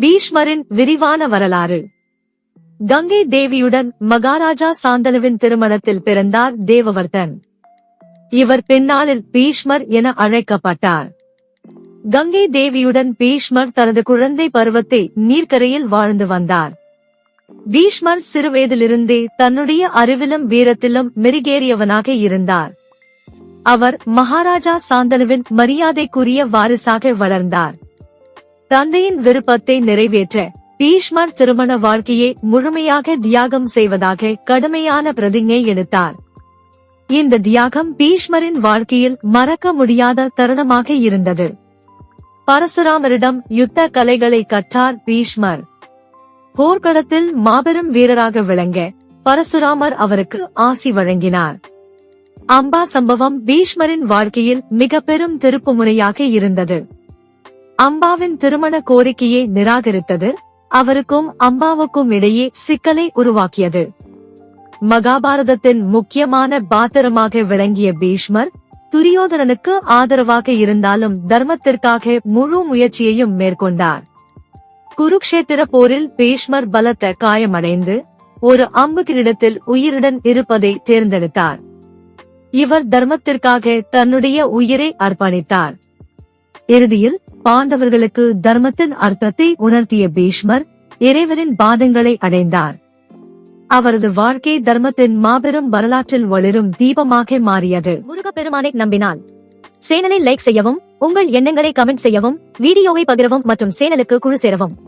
பீஷ்மரின் விரிவான வரலாறு. கங்கை தேவியுடன் மகாராஜா சாந்தனுவின் திருமணத்தில் பிறந்தார் தேவவர்தன். இவர் பின்னாளில் பீஷ்மர் என அழைக்கப்பட்டார். கங்கை தேவியுடன் பீஷ்மர் தனது குழந்தை பருவத்தை நீர்க்கரையில் வாழ்ந்து வந்தார். பீஷ்மர் சிறுவயதிலிருந்தே தன்னுடைய அறிவிலும் வீரத்திலும் மெருகேறியவனாக இருந்தார். அவர் மகாராஜா சாந்தனுவின் மரியாதைக்குரிய வாரிசாக வளர்ந்தார். தந்தையின் விருப்பத்தை நிறைவேற்ற பீஷ்மர் திருமண வாழ்க்கையை முழுமையாக தியாகம் செய்வதாக கடுமையான பிரதிஜை எடுத்தார். இந்த தியாகம் பீஷ்மரின் வாழ்க்கையில் மறக்க முடியாத தருணமாக இருந்தது. பரசுராமரிடம் யுத்த கலைகளை கற்றார் பீஷ்மர். போர்க்களத்தில் மாபெரும் வீரராக விளங்க பரசுராமர் அவருக்கு ஆசி வழங்கினார். அம்பா சம்பவம் பீஷ்மரின் வாழ்க்கையில் மிக பெரும் திருப்புமுறையாக இருந்தது. அம்பாவின் திருமண கோரிக்கையை நிராகரித்தது அவருக்கும் அம்பாவுக்கும் இடையே சிக்கலை உருவாக்கியது. மகாபாரதத்தின் முக்கியமான பாத்திரமாக விளங்கிய பீஷ்மர் துரியோதனனுக்கு ஆதரவாக இருந்தாலும் தர்மத்திற்காக முழு முயற்சியையும் மேற்கொண்டார். குருக்ஷேத்திர போரில் பீஷ்மர் பலத்த காயமடைந்து ஒரு அம்பு கிரீடத்தில் உயிருடன் இருப்பதை தேர்ந்தெடுத்தார். இவர் தர்மத்திற்காக தன்னுடைய உயிரை அர்ப்பணித்தார். இறுதியில் பாண்டவர்களுக்கு தர்மத்தின் அர்த்தத்தை உணர்த்திய பீஷ்மர் இறைவனின் பாதங்களை அடைந்தார். அவரது வாழ்க்கை தர்மத்தின் மாபெரும் வரலாற்றில் வளரும் தீபமாக மாறியது. முருகப்பெருமானை நம்பினால். சேனலை லைக் செய்யவும் உங்கள் எண்ணங்களை கமெண்ட் செய்யவும் வீடியோவை பகிரவும் மற்றும் சேனலுக்கு குழு சேரவும்.